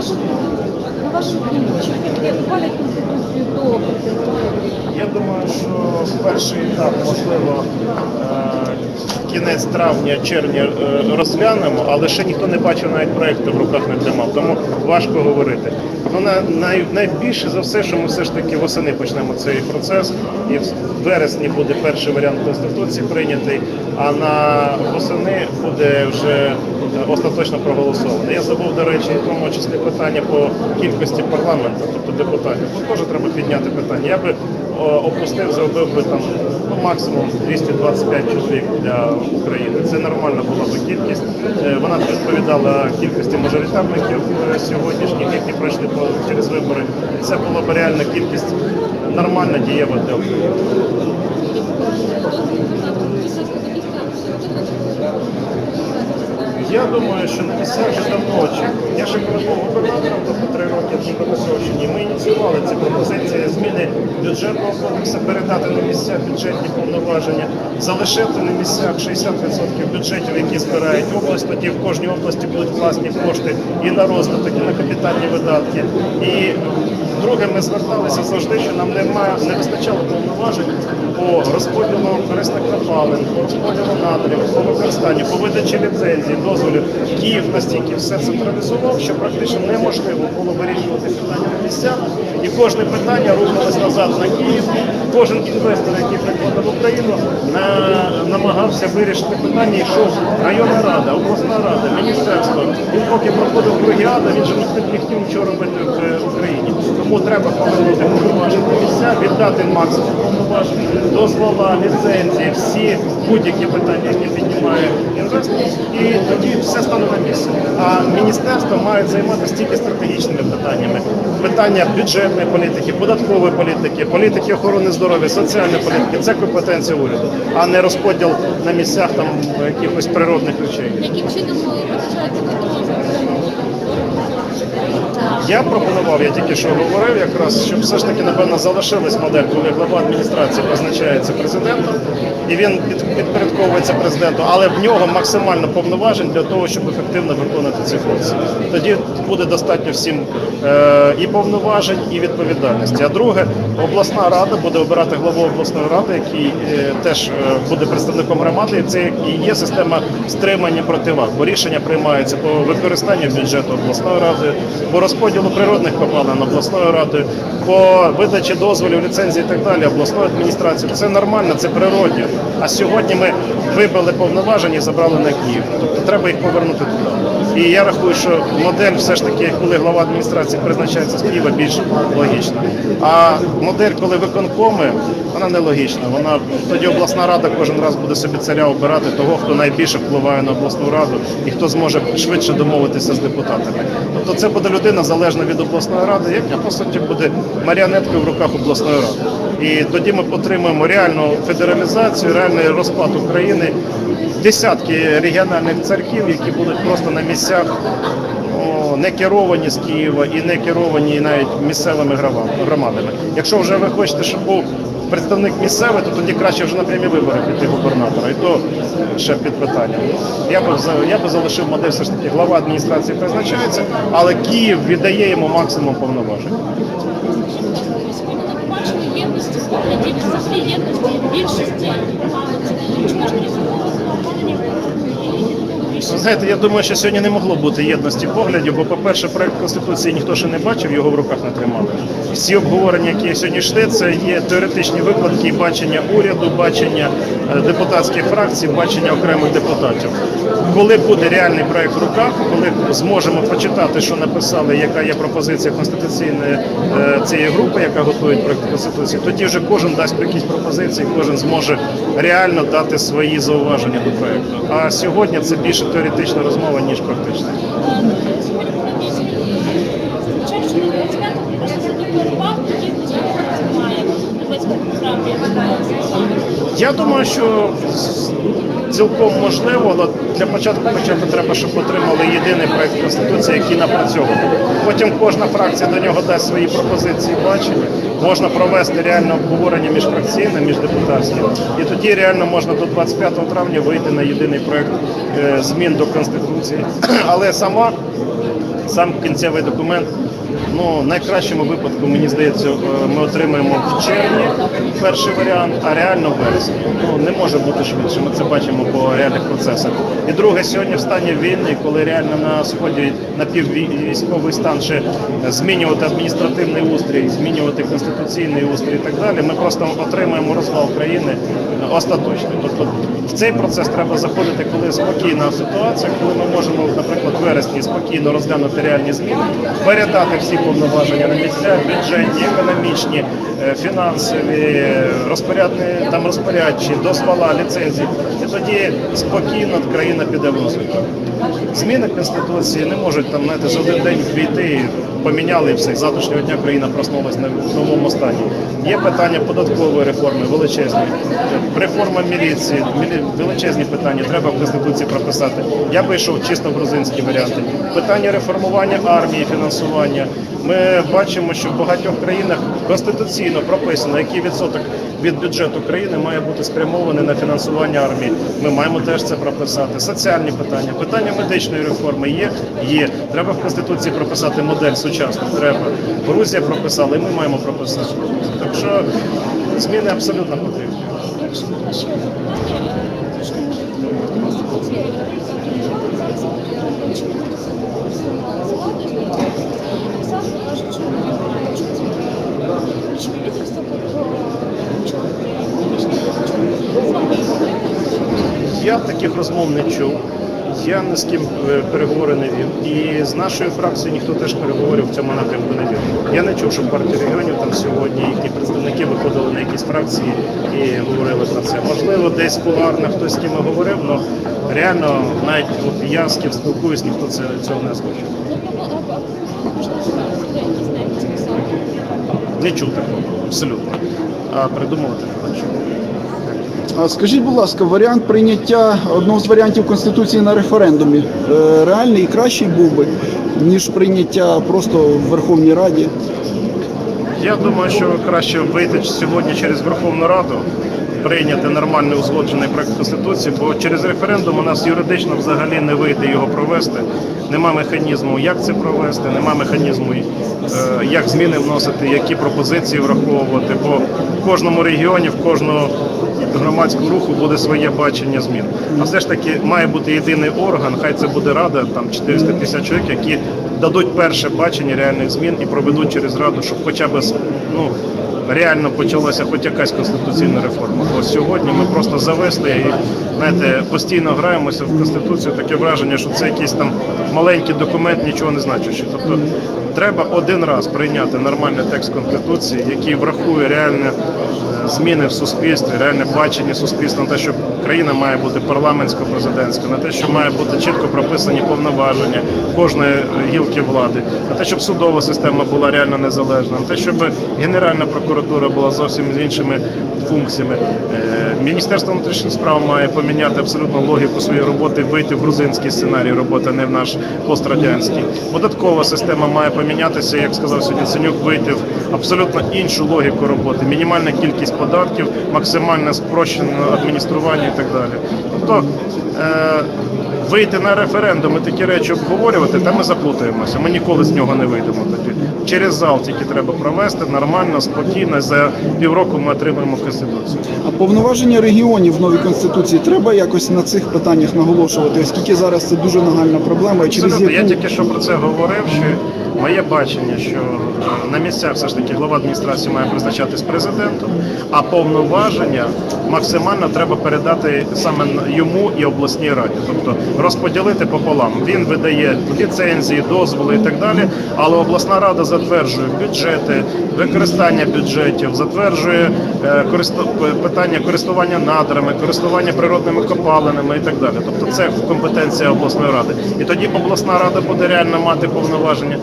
вашу на вашу думку, чи все-таки ухвалять конституцію до? Я думаю, що перший етап, можливо, е, кінець травня, червня е, розглянемо, але ще ніхто не бачив навіть проєкту в руках не тримав, тому важко говорити. Ну, на, най, найбільше за все, що ми все ж таки восени почнемо цей процес, і в вересні буде перший варіант конституції прийнятий, а на восени буде вже е, остаточно проголосовано. Я забув, до речі, в тому числі питання по кількості парламенту, тобто депутатів. Тут теж треба підняти питання. Я би опустив, зробив би там ну, максимум 225 чоловік для України. Це нормальна була би кількість. Е, Вона б відповідала кількості мажоритарників е, сьогоднішніх, які пройшли через вибори. Це була б реальна кількість нормальна дієва для України. Я думаю, що на місцях вже давно очікують. Я ще коли був губернатором, тобто три роки в Дніпропетровщині, ми ініціювали ці пропозиції зміни бюджетного кодексу, передати на місця бюджетні повноваження, залишити на місцях 60% бюджетів, які збирають область, тоді в кожній області будуть власні кошти і на розвиток, і на капітальні видатки. І друге, ми зверталися завжди, що нам немає, не вистачало повноважень по розподілу корисних копалин, по розподілу надрів, по використанню, по видачі ліцензій, дозволів. Київ настільки все централізував, що практично неможливо було вирішувати питання на місцях. І кожне питання рухалось назад на Київ. Кожен інвестор, який приходив в Україну, на- намагався вирішити питання, йшов районна рада, обласна рада, міністерство. Він поки проходив круги ада, він же не хотів- нічого робити в е, Україні. Тому треба повернути повноваження місця, віддати максимум повноважень, дозвола, ліцензії, всі будь-які питання, які піднімає інвестор, і тоді все стане на місце. А міністерство має займатися тільки стратегічними питаннями. Питання бюджетної політики, податкової політики, політики охорони здоров'я, соціальної політики це компетенція уряду, а не розподіл на місцях там якихось природних речей. Яким чином ви визначаєте? Я пропонував, я тільки що говорив, якраз, щоб все ж таки, напевно, залишилась модель, коли глава адміністрації призначається президентом, і він підпорядковується президенту, але в нього максимально повноважень для того, щоб ефективно виконувати ці функції. Тоді буде достатньо всім е, і повноважень, і відповідальності. А друге, обласна рада буде обирати главу обласної ради, який е, теж е, буде представником громади. І це і є система стримання противаг, бо рішення приймаються по використанню бюджету обласною радою, по розподілу природних копалин обласною радою, по видачі дозволів, ліцензій і так далі обласною адміністрацією. Це нормально, це природньо. А сьогодні ми вибили повноваження і забрали на Київ. Тобто треба їх повернути туди. І я рахую, що модель все ж таки, коли глава адміністрації призначається з Києва, більш логічна. А модель, коли виконкоми, вона нелогічна. Вона тоді обласна рада кожен раз буде собі царя обирати того, хто найбільше впливає на обласну раду і хто зможе швидше домовитися з депутатами. Тобто це буде людина залежна від обласної ради, яка по суті буде маріонеткою в руках обласної ради. І тоді ми отримаємо реальну федералізацію, реальний розпад України, десятки регіональних церків, які будуть просто на місцях не керовані з Києва і не керовані навіть місцевими громадами. Якщо вже ви хочете, щоб був представник місцевий, то тоді краще вже на прямі вибори піти губернатора. І то ще під питанням. Я би я би залишив модель все ж таки глава адміністрації призначається, але Київ віддає йому максимум повноважень. Знаєте, я думаю, що сьогодні не могло бути єдності поглядів, бо, по-перше, проект конституції ніхто ще не бачив, його в руках не тримали. Всі обговорення, які сьогодні йшли, це є теоретичні викладки бачення уряду, бачення е, депутатських фракцій, бачення окремих депутатів. Коли буде реальний проект в руках, коли зможемо почитати, що написали, яка є пропозиція конституційної е, цієї групи, яка готує проект конституції, тоді вже кожен дасть якісь пропозиції, кожен зможе реально дати свої зауваження до проекту. А сьогодні це більше теоретична розмова, ніж практична. Сьогодні комісії звичайно, що на 25 я задекларував, єдності немає. На 25 правді. Я думаю, що цілком можливо, але для початку почати треба, щоб отримали єдиний проект конституції, який напрацьований. Потім кожна фракція до нього дасть свої пропозиції, бачення. Можна провести реальне обговорення міжфракційне, міждепутатське, і тоді реально можна до 25 травня вийти на єдиний проект е, змін до конституції. Але сама сам кінцевий документ. Ну, найкращому випадку, мені здається, е, ми отримаємо в червні перший варіант, а реально в вересні. Ну, не може бути швидше, ми це бачимо по реальних процесах. І друге, сьогодні в стані війни, коли реально на сході напіввійськовий стан ще змінювати адміністративний устрій, змінювати конституційний устрій і так далі, ми просто отримаємо розвал країни е, остаточно. Тобто в цей процес треба заходити, коли спокійна ситуація, коли ми можемо, наприклад, в вересні спокійно розглянути реальні зміни, передати всі повноваження на місця, бюджетні, економічні, е, фінансові, розпорядні там розпорядчі, дозвола, ліцензії. І тоді спокійно країна піде в розвиток. Зміни конституції не можуть там знаєте, за один день війти. Поміняли все. З завтрашнього дня країна проснулась на новому стані. Є питання податкової реформи величезні, реформа міліції, величезні питання. Треба в конституції прописати. Я би йшов чисто в грузинські варіанти. Питання реформування армії, фінансування. Ми бачимо, що в багатьох країнах конституційно прописано, який відсоток від бюджету країни має бути спрямований на фінансування армії. Ми маємо теж це прописати. Соціальні питання, питання медичної реформи є. Є. Треба в конституції прописати модель сучасну. Треба. Грузія прописала, і ми маємо прописати. Так що зміни абсолютно потрібні. Я таких розмов не чув. Я ні з ким е, переговори не вів. І з нашої фракції ніхто теж переговорів в цьому напрямку не вів. Я не чув, що партія регіонів там сьогодні їхні представники виходили на якісь фракції і говорили про це. Можливо, десь кулуарно хтось з ким говорив, але реально навіть от я з ким спілкуюсь, ніхто це, цього не озвучив. Не чув такого, абсолютно. А придумувати не хочу. Скажіть, будь ласка, варіант прийняття одного з варіантів конституції на референдумі е, реальний і кращий був би, ніж прийняття просто в Верховній Раді. Я думаю, що краще вийти сьогодні через Верховну Раду, прийняти нормальний узгоджений проект конституції, бо через референдум у нас юридично взагалі не вийде його провести. Нема механізму, як це провести, нема механізму, е, як зміни вносити, які пропозиції враховувати. Бо в кожному регіоні, в кожного громадського руху буде своє бачення змін. А все ж таки має бути єдиний орган, хай це буде рада, там 450 чоловік, які дадуть перше бачення реальних змін і проведуть через раду, щоб хоча б ну, реально почалася хоч якась конституційна реформа. Бо сьогодні ми просто зависли і знаєте, постійно граємося в конституцію. Таке враження, що це якийсь там маленький документ, нічого не значущий. Тобто треба один раз прийняти нормальний текст конституції, який врахує реальне е, зміни в суспільстві, реальне бачення суспільства на те, що країна має бути парламентсько-президентська, на те, що має бути чітко прописані повноваження кожної е, гілки влади, на те, щоб судова система була реально незалежна, на те, щоб Генеральна прокуратура була зовсім з іншими функціями. Е, Міністерство внутрішніх справ має поміняти абсолютно логіку своєї роботи, вийти в грузинський сценарій роботи, не в наш пострадянський. Податкова система має помінятися, як сказав сьогодні Синюк, вийти в абсолютно іншу логіку роботи. Мінімальна кількість податків, максимально спрощене адміністрування і так далі. Тобто е, вийти на референдум і такі речі обговорювати, та ми заплутаємося. Ми ніколи з нього не вийдемо тоді. Через зал тільки треба провести нормально, спокійно. За півроку ми отримаємо конституцію. А повноваження регіонів в новій конституції треба якось на цих питаннях наголошувати, оскільки зараз це дуже нагальна проблема, і через Абсолютно. Я тільки що про це говорив. Що моє бачення, що е, на місцях все ж таки глава адміністрації має призначатись президентом, а повноваження максимально треба передати саме йому і обласній раді, тобто розподілити пополам. Він видає ліцензії, дозволи і так далі. Але обласна рада затверджує бюджети, використання бюджетів, затверджує е, питання користування надрами, користування природними копалинами і так далі. Тобто це компетенція обласної ради. І тоді обласна рада буде реально мати повноваження.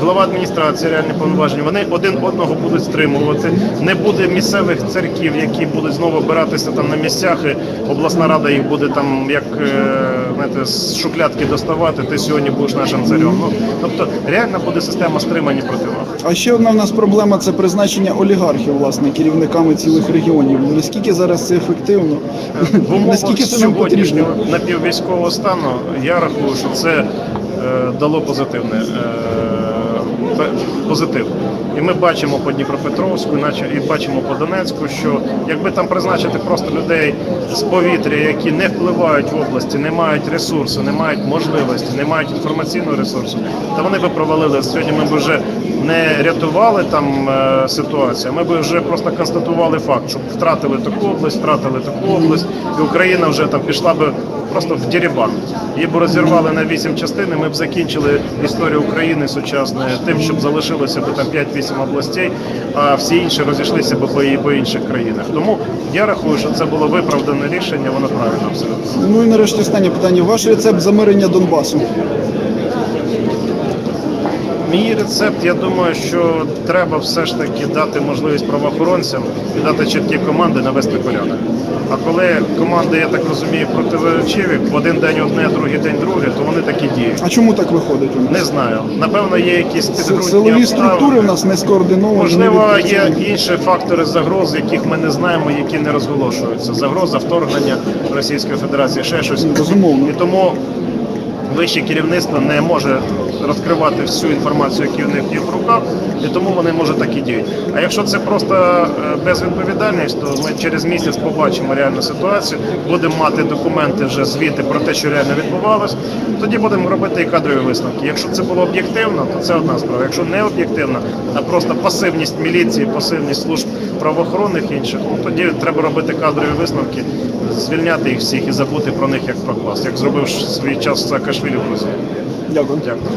Глава адміністрації реальні повноваження. Вони один одного будуть стримувати. Не буде місцевих церків, які будуть знову обиратися там на місцях. І обласна рада їх буде там як е, знаєте, з шуклятки доставати. Ти сьогодні будеш нашим царем. Ну тобто реальна буде система стримання противаг. А ще одна в нас проблема це призначення олігархів, власне, керівниками цілих регіонів. Наскільки зараз це ефективно? В умовах Наскільки це нам потрібно? сьогоднішнього напіввійськового стану я рахую, що це е, дало позитивне. Е, позитив. І ми бачимо по Дніпропетровську, наче і бачимо по Донецьку, що якби там призначити просто людей з повітря, які не впливають в області, не мають ресурсу, не мають можливості, не мають інформаційного ресурсу, то вони би провалили. Сьогодні ми б вже не рятували там е, ситуацію, ми б вже просто констатували факт, що втратили таку область, втратили таку область, і Україна вже там пішла би просто в дірібан. Її б розірвали на вісім частин, і ми б закінчили історію України сучасної тим, щоб залишилося б там 5-8 областей, а всі інші розійшлися б по, по інших країнах. Тому я рахую, що це було виправдане рішення, воно правильно абсолютно. Ну і нарешті останнє питання. Ваш рецепт замирення Донбасу. Мій рецепт, я думаю, що треба все ж таки дати можливість правоохоронцям і дати чіткі команди навести порядок. А коли команди, я так розумію, противоречиві, один день одне, другий день друге, то вони такі діють. А чому так виходить у нас? Не знаю. Напевно, є якісь підґрунтні Силові обставини. структури в нас не скоординовані. Можливо, не є інші фактори загроз, яких ми не знаємо, які не розголошуються. Загроза вторгнення Російської Федерації, ще щось. Безумовно. І тому вище керівництво не може розкривати всю інформацію, яку в них є в руках, і тому вони можуть так і діяти. А якщо це просто е, безвідповідальність, то ми через місяць побачимо реальну ситуацію, будемо мати документи, вже звіти про те, що реально відбувалось. Тоді будемо робити і кадрові висновки. Якщо це було об'єктивно, то це одна справа. Якщо не об'єктивно, а просто пасивність міліції, пасивність служб правоохоронних інших, ну тоді треба робити кадрові висновки, звільняти їх всіх і забути про них як про клас, як зробив свій час Саакашвілі в Грузії. Дякую. Дякую.